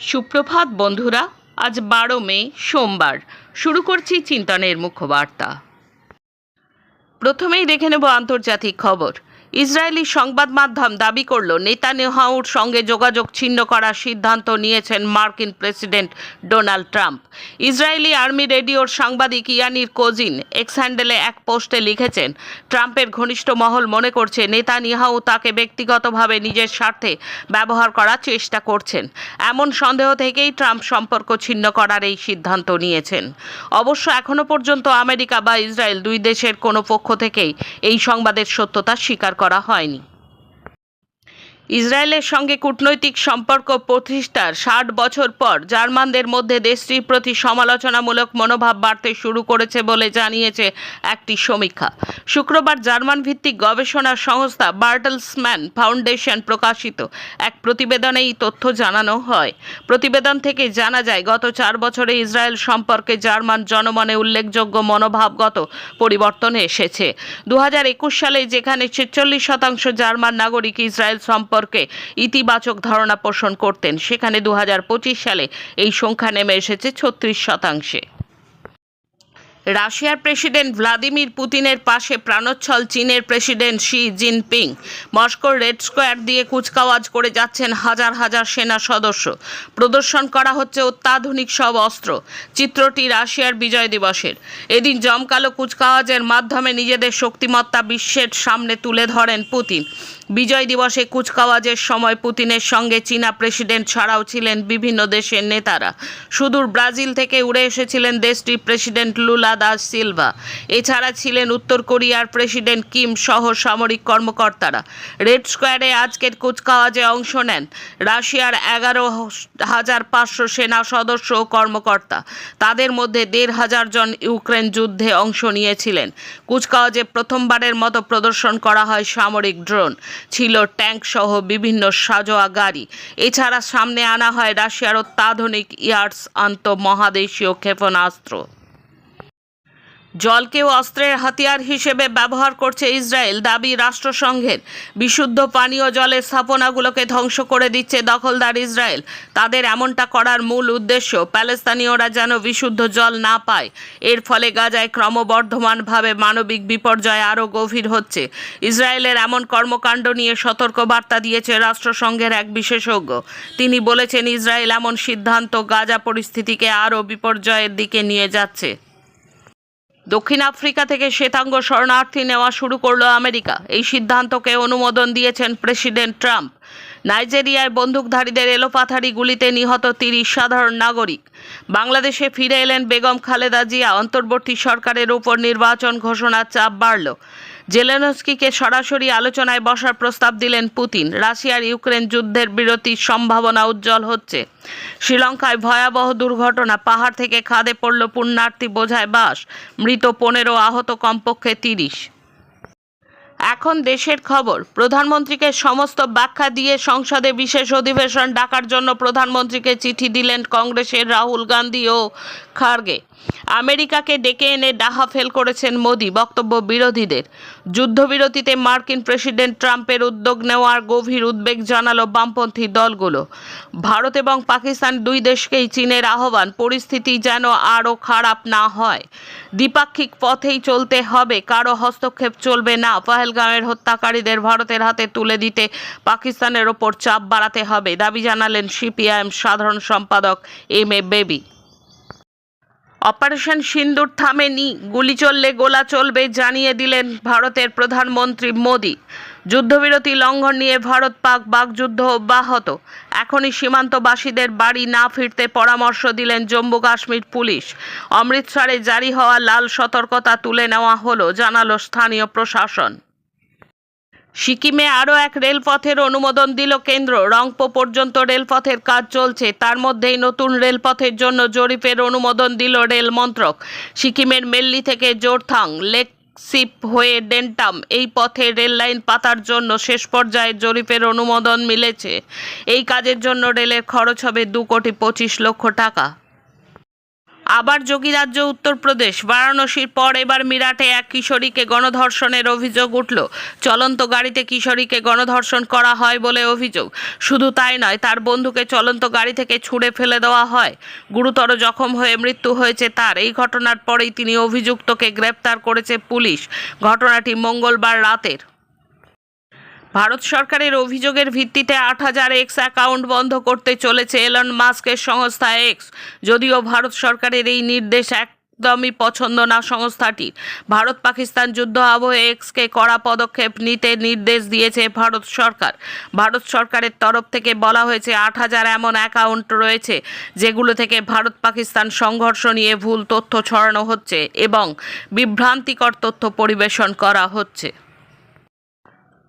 সুপ্রভাত বন্ধুরা, আজ বারো মে, সোমবার। শুরু করছি চিন্তনের মুখ্য বার্তা প্রথমেই দেখে নেব আন্তর্জাতিক খবর। ইসরায়েলি সংবাদ মাধ্যম দাবি করল, নেতানিয়াহুর সঙ্গে যোগাযোগ ছিন্ন করার সিদ্ধান্ত নিয়েছেন মার্কিন president Donald Trump. Israeli army রেডিওর সাংবাদিক ইয়ানির কোজিন এক্স হ্যান্ডেলে এক পোস্টে লিখেছেন, ট্রাম্পের ঘনিষ্ঠ মহল মনে করছে নেতানিয়াহু তাকে ব্যক্তিগতভাবে নিজের স্বার্থে ব্যবহার করার চেষ্টা করছেন। এমন সন্দেহ থেকেই ট্রাম্প সম্পর্ক ছিন্ন করার এই সিদ্ধান্ত নিয়েছেন। অবশ্য এখনও পর্যন্ত আমেরিকা বা ইসরায়েল দুই দেশের কোনো পক্ষ থেকেই এই সংবাদের সত্যতা স্বীকার করা হয়নি। ইসরায়েলের সঙ্গে কূটনৈতিক সম্পর্ক প্রতিষ্ঠার ষাট বছর পর জার্মানদের মধ্যে দেশটির প্রতি সমালোচনামূলক মনোভাব বাড়তে শুরু করেছে বলে জানিয়েছে একটি সমীক্ষা। শুক্রবার জার্মান ভিত্তিক গবেষণা সংস্থা বার্টলসম্যান ফাউন্ডেশন প্রকাশিত এক প্রতিবেদনে এই তথ্য জানানো হয়। প্রতিবেদন থেকে জানা যায়, গত চার বছরে ইসরায়েল সম্পর্কে জার্মান জনমনে উল্লেখযোগ্য মনোভাবগত পরিবর্তন এসেছে। দু হাজার একুশ সালে যেখানে ছেচল্লিশ শতাংশ জার্মান নাগরিক ইসরায়েল সম্পর্কে ইতিবাচক ধারণা পোষণ করতেন। সেখানে দুহাজার পঁচিশ সালে এই সংখ্যা নেমে এসেছে ছত্রিশ শতাংশে। রাশিয়ার প্রেসিডেন্ট ভ্লাদিমির পুতিনের পাশে প্রাণোচ্ছল চীনের প্রেসিডেন্ট শি জিনপিং। মস্কোর রেড স্কোয়ার দিয়ে কুচকাওয়াজ করে যাচ্ছেন হাজার হাজার সেনা সদস্য। প্রদর্শন করা হচ্ছে অত্যাধুনিক সব অস্ত্র। চিত্রটি রাশিয়ার বিজয় দিবসের। এদিন জমকালো কুচকাওয়াজের মাধ্যমে নিজেদের শক্তিমত্তা বিশ্বের সামনে তুলে ধরেন পুতিন। বিজয় দিবসে কুচকাওয়াজের সময় পুতিনের সঙ্গে চীনা প্রেসিডেন্ট ছাড়াও ছিলেন বিভিন্ন দেশের নেতারা। সুদূর ব্রাজিল থেকে উড়ে এসেছিলেন দেশটির প্রেসিডেন্ট লুলা দাস সিলভা। এছাড়া ছিলেন উত্তর কোরিয়ার প্রেসিডেন্ট কিম সহ সামরিক কর্মকর্তারা। রেড স্কোয়ারে আজকের কুচকাওয়াজে অংশ নেন রাশিয়ার এগারো হাজার পাঁচশো সেনা সদস্য ও কর্মকর্তা। তাদের মধ্যে দেড় হাজার জন ইউক্রেন যুদ্ধে অংশ নিয়েছিলেন। কুচকাওয়াজে প্রথমবারের মতো প্রদর্শন করা হয় সামরিক ড্রোন। ছিল ট্যাঙ্ক সহ বিভিন্ন সাজোয়া গাড়ি। এছাড়া সামনে আনা হয় রাশিয়ার অত্যাধুনিক ইয়ার্স আন্ত মহাদেশীয় ক্ষেপণাস্ত্র। জলকেও অস্ত্রের হাতিয়ার হিসেবে ব্যবহার করছে ইসরায়েল দাবি রাষ্ট্রসংঘের। বিশুদ্ধ পানীয় জলের স্থাপনাগুলোকে ধ্বংস করে দিচ্ছে দখলদার ইসরায়েল। তাদের এমনটা করার মূল উদ্দেশ্য প্যালেস্তানীয়রা যেন বিশুদ্ধ জল না পায়। এর ফলে গাজায় ক্রমবর্ধমানভাবে মানবিক বিপর্যয় আরও গভীর হচ্ছে। ইসরায়েলের এমন কর্মকাণ্ড নিয়ে সতর্ক বার্তা দিয়েছে রাষ্ট্রসংঘের এক বিশেষজ্ঞ। তিনি বলেছেন, ইসরায়েল এমন সিদ্ধান্ত গাজা পরিস্থিতিকে আরও বিপর্যয়ের দিকে নিয়ে যাচ্ছে। দক্ষিণ আফ্রিকা থেকে শ্বেতাঙ্গ শরণার্থী নেওয়া শুরু করল আমেরিকা। এই সিদ্ধান্তকে অনুমোদন দিয়েছেন প্রেসিডেন্ট ট্রাম্প। নাইজেরিয়ায় বন্দুকধারীদের এলোপাথারি গুলিতে নিহত তিরিশ সাধারণ নাগরিক। বাংলাদেশে ফিরে এলেন বেগম খালেদা জিয়া। অন্তর্বর্তী সরকারের উপর নির্বাচন ঘোষণার চাপ বাড়ল। জেলেনস্কিকে সরাসরি আলোচনায় বসার প্রস্তাব দিলেন পুতিন। রাশিয়ার ইউক্রেন যুদ্ধের বিরতির সম্ভাবনা উজ্জ্বল হচ্ছে। শ্রীলঙ্কায় ভয়াবহ দুর্ঘটনা, পাহাড় থেকে খাদে পড়ল পুণ্যার্থী বোঝায় বাস, মৃত পনেরো আহত কমপক্ষে তিরিশ। এখন দেশের খবর, প্রধানমন্ত্রীকে সমস্ত ব্যাখ্যা দিয়ে সংসদে বিশেষ অধিবেশন ডাকার জন্য প্রধানমন্ত্রীকে চিঠি দিলেন কংগ্রেসের রাহুল গান্ধী ও খার্গে। আমেরিকাকে ডেকে এনে ডাহা ফেল করেছেন মোদি, বক্তব্য বিরোধীদের। যুদ্ধবিরতিতে মার্কিন প্রেসিডেন্ট ট্রাম্পের উদ্যোগ নেওয়ার গভীর উদ্বেগ জানালো বামপন্থী দলগুলো। ভারত এবং পাকিস্তান দুই দেশকেই চীনের আহ্বান, পরিস্থিতি যেন আরও খারাপ না হয়। দ্বিপাক্ষিক পথেই চলতে হবে, কারও হস্তক্ষেপ চলবে না। পহেলগাঁওয়ের হত্যাকারীদের ভারতের হাতে তুলে দিতে পাকিস্তানের ওপর চাপ বাড়াতে হবে, দাবি জানালেন সিপিআইএম সাধারণ সম্পাদক M A Baby. Operation Sindoor থামেনি, গুলি চললে গোলা চলবে জানিয়ে দিলেন ভারতের প্রধানমন্ত্রী মোদী। যুদ্ধবিরতি লঙ্ঘন নিয়ে ভারত পাক বাকযুদ্ধ অব্যাহত। এখনই সীমান্তবাসীদের বাড়ি না ফিরতে পরামর্শ দিলেন জম্মু কাশ্মীর পুলিশ। অমৃতসরে জারি হওয়া লাল সতর্কতা তুলে নেওয়া হলো, জানালো স্থানীয় প্রশাসন। সিকিমে আরও এক রেলপথের অনুমোদন দিল কেন্দ্র। রংপো পর্যন্ত রেলপথের কাজ চলছে। তার মধ্যেই নতুন রেলপথের জন্য জরিপের অনুমোদন দিল রেল মন্ত্রক। সিকিমের মেল্লি থেকে জোরথাং, লেক সিপ হয়ে ডেন্টাম এই পথে রেল লাইন পাতার জন্য শেষ পর্যায়ে জরিপের অনুমোদন মিলেছে। এই কাজের জন্য রেলের খরচ হবে দু কোটি পঁচিশ লক্ষ টাকা। আবার যোগীরাজ্য উত্তরপ্রদেশ। বারাণসীর পর এবার মিরাটে এক কিশোরীকে গণধর্ষণের অভিযোগ উঠল। চলন্ত গাড়িতে কিশোরীকে গণধর্ষণ করা হয় বলে অভিযোগ। শুধু তাই নয়, তার বন্ধুকে চলন্ত গাড়ি থেকে ছুঁড়ে ফেলে দেওয়া হয়। গুরুতর জখম হয়ে মৃত্যু হয়েছে তার। এই ঘটনার পরেই তিনি অভিযুক্তকে গ্রেপ্তার করেছে পুলিশ। ঘটনাটি মঙ্গলবার রাতের ভারত সরকারের অভিযোগের ভিত্তিতে আট হাজার এক্স অ্যাকাউন্ট বন্ধ করতে চলেছে এলন মাস্কের সংস্থা এক্স যদিও ভারত সরকারের এই নির্দেশ এক একদমই পছন্দ না সংস্থাটির। ভারত পাকিস্তান যুদ্ধ আবহে এক্সকে কড়া পদক্ষেপ নিতে নির্দেশ দিয়েছে ভারত সরকার। ভারত সরকারের তরফ থেকে বলা হয়েছে আট হাজার এমন অ্যাকাউন্ট রয়েছে যেগুলো থেকে ভারত পাকিস্তান সংঘর্ষ নিয়ে ভুল তথ্য ছড়ানো হচ্ছে এবং বিভ্রান্তিকর তথ্য পরিবেশন করা হচ্ছে।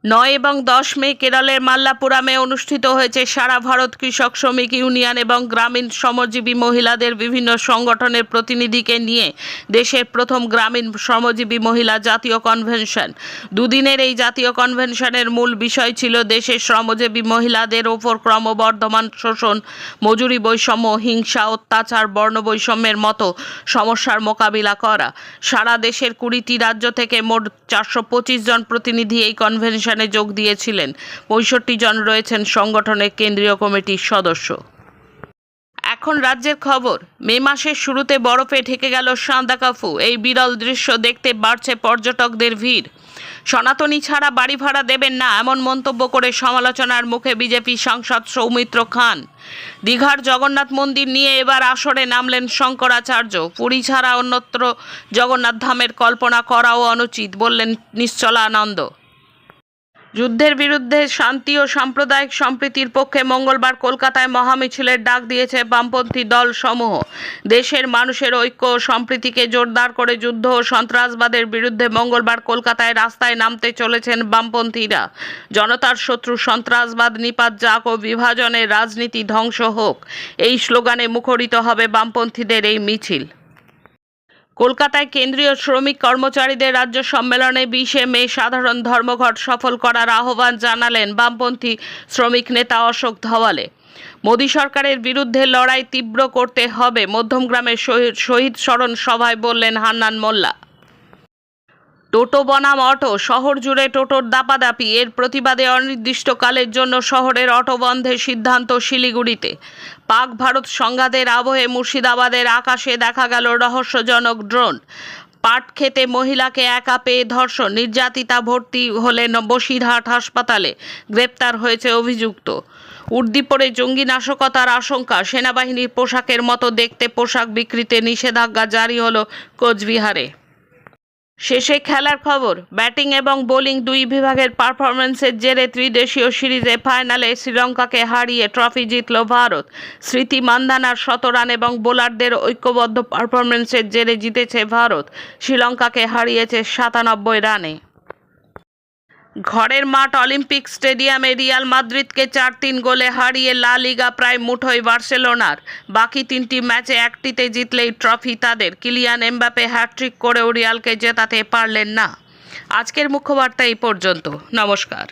নয় এবং দশ মে কেরলের মাল্লাপুরামে অনুষ্ঠিত হয়েছে সারা ভারত কৃষক শ্রমিক ইউনিয়ন এবং গ্রামীণ শ্রমজীবী মহিলাদের বিভিন্ন সংগঠনের প্রতিনিধিকে নিয়ে দেশের প্রথম গ্রামীণ শ্রমজীবী মহিলা জাতীয় কনভেনশন। দুদিনের এই জাতীয় কনভেনশনের মূল বিষয় ছিল দেশের শ্রমজীবী মহিলাদের ওপর ক্রমবর্ধমান শোষণ, মজুরি বৈষম্য, হিংসা, অত্যাচার বর্ণবৈষম্যের মতো সমস্যার মোকাবিলা করা। সারা দেশের কুড়িটি রাজ্য থেকে মোট চারশো পঁচিশ জন প্রতিনিধি এই কনভেনশনে যোগ দিয়েছিলেন। পঁয়ষট্টি জন রয়েছেন সংগঠনের কেন্দ্রীয় কমিটির সদস্য। এখন রাজ্যের খবর, মে মাসের শুরুতে বরফে ঢেকে গেল সান্দাকাফু এই বিরল দৃশ্য দেখতে বাড়ছে পর্যটকদের ভিড়। সনাতনী ছাড়া বাড়ি ভাড়া দেবেন না এমন মন্তব্য করে সমালোচনার মুখে বিজেপি সাংসদ সৌমিত্র খান। দীঘার জগন্নাথ মন্দির নিয়ে এবার আসরে নামলেন শঙ্করাচার্য। পুরী ছাড়া অন্যত্র জগন্নাথ ধামের কল্পনা করাও অনুচিত বললেন নিশ্চলানন্দ। যুদ্ধের বিরুদ্ধে শান্তি ও সাম্প্রদায়িক সম্প্রীতির পক্ষে মঙ্গলবার কলকাতায় মহামিছিলের ডাক দিয়েছে বামপন্থী দল সমূহ দেশের মানুষের ঐক্য ও সম্প্রীতিকে জোরদার করে যুদ্ধ ও সন্ত্রাসবাদের বিরুদ্ধে মঙ্গলবার কলকাতায় রাস্তায় নামতে চলেছেন বামপন্থীরা। জনতার শত্রু সন্ত্রাসবাদ, নিপাত যাক ও বিভাজনের রাজনীতি ধ্বংস হোক। এই স্লোগানে মুখরিত হবে বামপন্থীদের এই মিছিল। কলকাতায় কেন্দ্রীয় শ্রমিক কর্মচারীদের রাজ্য সম্মেলনে বিশে মে সাধারণ ধর্মঘট সফল করার আহ্বান জানালেন বামপন্থী শ্রমিক নেতা অশোক ধওয়ালে। মোদী সরকারের বিরুদ্ধে লড়াই তীব্র করতে হবে, মধ্যমগ্রামের শহীদ স্মরণ সভায় বললেন হান্নান মোল্লা। টোটো বনাম অটো, শহর জুড়ে টোটোর দাপাদাপি, এর প্রতিবাদে অনির্দিষ্টকালের জন্য শহরের অটো বন্ধের সিদ্ধান্ত শিলিগুড়িতে। পাক ভারত সংঘাতের আবহে মুর্শিদাবাদের আকাশে দেখা গেল রহস্যজনক ড্রোন। পাট খেতে মহিলাকে একা পেয়ে ধর্ষণ, নির্যাতিতা ভর্তি হলেন বসিরহাট হাসপাতালে, গ্রেপ্তার হয়েছে অভিযুক্ত। উর্দিপরে জঙ্গি নাশকতার আশঙ্কা, সেনাবাহিনীর পোশাকের মতো দেখতে পোশাক বিক্রিতে নিষেধাজ্ঞা জারি হল কোচবিহারে। শেষে খেলার খবর, ব্যাটিং এবং বোলিং দুই বিভাগের পারফরমেন্সের জেরে ত্রিদেশীয় সিরিজে ফাইনালে শ্রীলঙ্কাকে হারিয়ে ট্রফি জিতল ভারত। স্মৃতি মান্দানার শতরান এবং বোলারদের ঐক্যবদ্ধ পারফরমেন্সের জেরে জিতেছে ভারত। শ্রীলঙ্কাকে হারিয়েছে সাতানব্বই রানে। ঘরের মাঠ অলিম্পিক স্টেডিয়ামে রিয়াল মাদ্রিদকে চার তিন গোলে হারিয়ে লা লিগা প্রায় মুঠোয় বার্সেলোনার। বাকি তিনটি ম্যাচে একটিতে জিতলেই ট্রফি তাদের। কিলিয়ান এমবাপে হ্যাট্রিক করেও রিয়ালকে জেতাতে পারলেন না। আজকের মুখ্যবার্তা এই পর্যন্ত। নমস্কার।